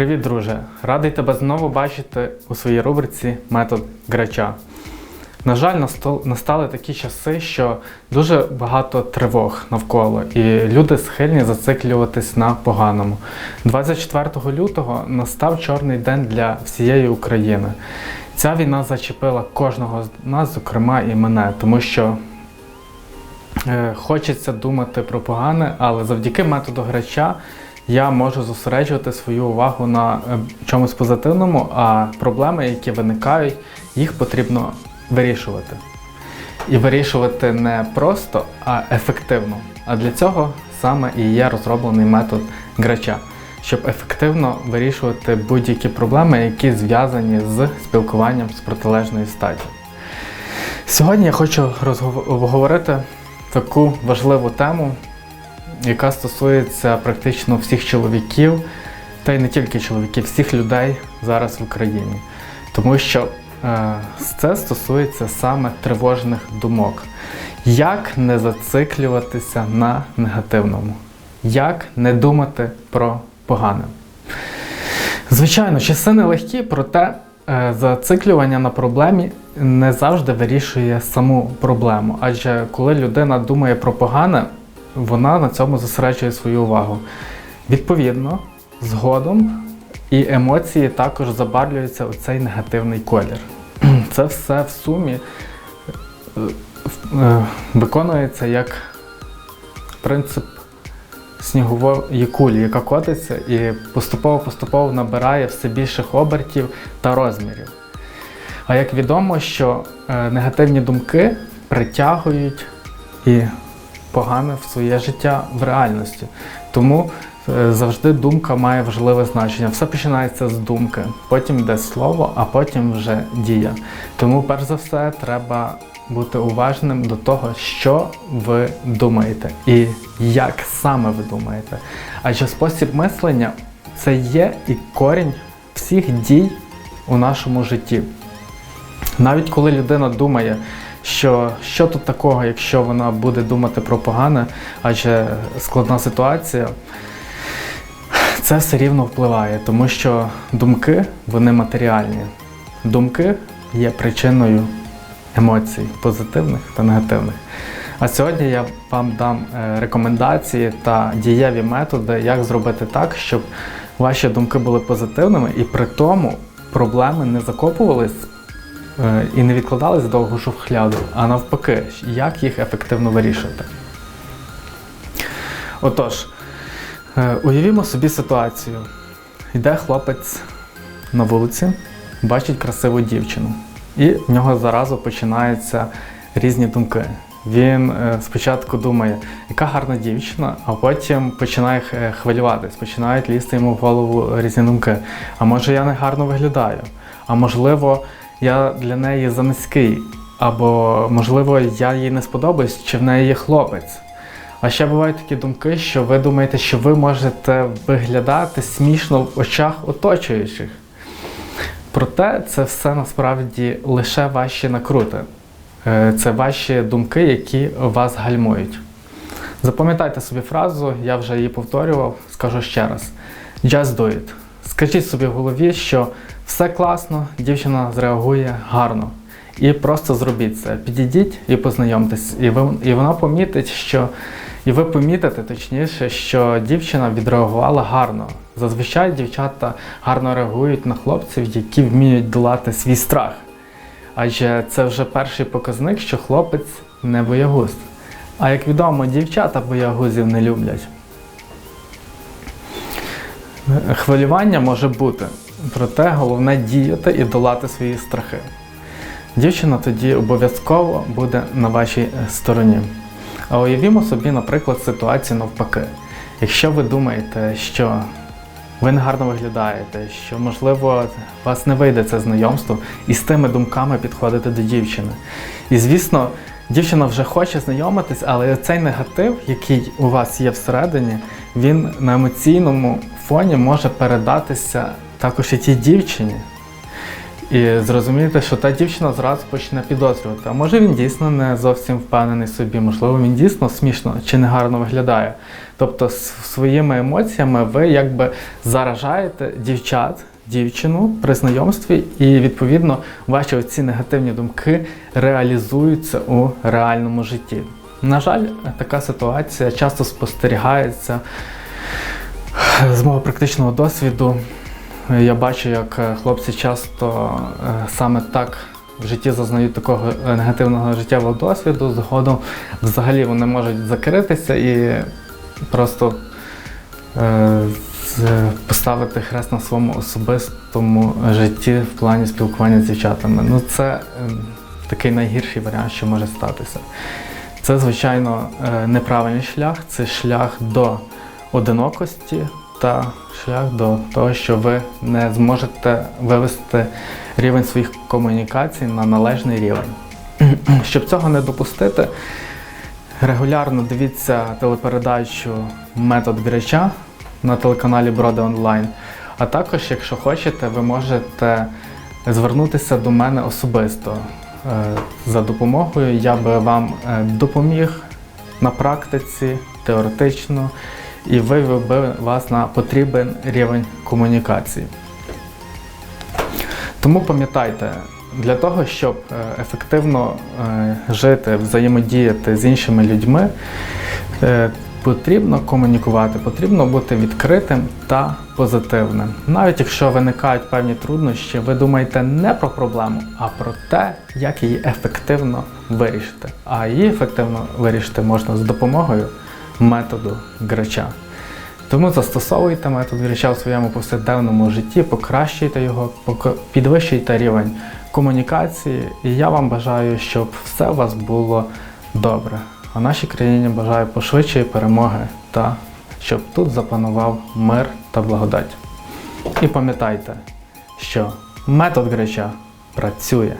Привіт, друже! Радий тебе знову бачити у своїй рубриці Метод Грача. На жаль, настали такі часи, що дуже багато тривог навколо, і люди схильні зациклюватись на поганому. 24 лютого настав чорний день для всієї України. Ця війна зачепила кожного з нас, зокрема і мене, тому що е, хочеться думати про погане, але завдяки методу грача я можу зосереджувати свою увагу на е, чомусь позитивному, а проблеми, які виникають, їх потрібно вирішувати. І вирішувати не просто, а ефективно. А для цього саме і є розроблений метод грача, щоб ефективно вирішувати будь-які проблеми, які зв'язані з спілкуванням з протилежною статі. Сьогодні я хочу розгов- обговорити таку важливу тему, яка стосується практично всіх чоловіків, та й не тільки чоловіків, всіх людей зараз в Україні. Тому що е, це стосується саме тривожних думок. Як не зациклюватися на негативному? Як не думати про погане? Звичайно, часи нелегкі, проте е, зациклювання на проблемі не завжди вирішує саму проблему. Адже коли людина думає про погане, вона на цьому зосереджує свою увагу. Відповідно, згодом і емоції також забарвлюються у цей негативний колір. Це все в сумі е, виконується як принцип снігової кулі, яка котиться і поступово-поступово набирає все більших обертів та розмірів. А як відомо, що е, негативні думки притягують і погане в своє життя в реальності. Тому е, завжди думка має важливе значення. Все починається з думки, потім йде слово, а потім вже дія. Тому, перш за все, треба бути уважним до того, що ви думаєте і як саме ви думаєте. Адже спосіб мислення це є і корінь всіх дій у нашому житті. Навіть коли людина думає, що що тут такого, якщо вона буде думати про погане, адже складна ситуація, це все рівно впливає, тому що думки вони матеріальні. Думки є причиною емоцій, позитивних та негативних. А сьогодні я вам дам е, рекомендації та дієві методи, як зробити так, щоб ваші думки були позитивними і при тому проблеми не закопувались і не відкладались довго шухляду, а навпаки, як їх ефективно вирішувати. Отож, е, уявімо собі ситуацію. Йде хлопець на вулиці, бачить красиву дівчину, і в нього заразу починаються різні думки. Він е, спочатку думає, яка гарна дівчина, а потім починає е, хвилюватись, починають лізти йому в голову різні думки. А може я не гарно виглядаю? А можливо, я для неї занизький, або можливо я їй не сподобаюсь, чи в неї є хлопець. А ще бувають такі думки, що ви думаєте, що ви можете виглядати смішно в очах оточуючих. Проте це все насправді лише ваші накрути. Е, Це ваші думки, які вас гальмують. Запам'ятайте собі фразу, я вже її повторював, скажу ще раз. Just do it. Скажіть собі в голові, що все класно, дівчина зреагує гарно. І просто зробіть це. Підійдіть і познайомтесь. І, ви, і вона помітить, що. І ви помітите точніше, що дівчина відреагувала гарно. Зазвичай дівчата гарно реагують на хлопців, які вміють долати свій страх. Адже це вже перший показник, що хлопець не боягуз. А як відомо, дівчата боягузів не люблять. Хвилювання може бути, проте головне діяти і долати свої страхи. Дівчина тоді обов'язково буде на вашій стороні. А уявімо собі, наприклад, ситуацію навпаки. Якщо ви думаєте, що ви не гарно виглядаєте, що, можливо, у вас не вийде це знайомство, і з тими думками підходите до дівчини. І, звісно, дівчина вже хоче знайомитись, але цей негатив, який у вас є всередині, він на емоційному фоні може передатися також і тій дівчині. і зрозумієте, що та дівчина зразу почне підозрювати. А може він дійсно не зовсім впевнений собі, можливо, він дійсно смішно чи негарно виглядає. Тобто, своїми емоціями ви якби заражаєте дівчат, дівчину при знайомстві, і відповідно ваші оці негативні думки реалізуються у реальному житті. На жаль, така ситуація часто спостерігається з мого практичного досвіду. Я бачу, як е, хлопці часто е, саме так в житті зазнають такого е, негативного життєвого досвіду. Згодом взагалі вони можуть закритися і просто поставити хрест на своєму особистому житті в плані спілкування з дівчатами. Ну, це е, такий найгірший варіант, що може статися. Це, звичайно, е, неправильний шлях, це шлях до одинокості та шлях до того, що ви не зможете вивести рівень своїх комунікацій на належний рівень. Щоб цього не допустити, регулярно дивіться телепередачу Метод Греча на телеканалі Броди Онлайн. А також, якщо хочете, ви можете звернутися до мене особисто е, за допомогою. Я би вам е, допоміг на практиці, теоретично, і вивів би вас на потрібен рівень комунікації. Тому пам'ятайте, для того, щоб е, ефективно жити, взаємодіяти з іншими людьми, потрібно комунікувати, потрібно бути відкритим та позитивним. Навіть якщо виникають певні труднощі, ви думаєте не про проблему, а про те, як її ефективно вирішити. А її ефективно вирішити можна з допомогою методу грача. Тому застосовуйте метод грача в своєму повсякденному житті, покращуйте його, підвищуйте рівень комунікації. І я вам бажаю, щоб все у вас було добре. А нашій країні бажаю пошвидшої перемоги та щоб тут запанував мир та благодать. І пам'ятайте, що метод Греча працює.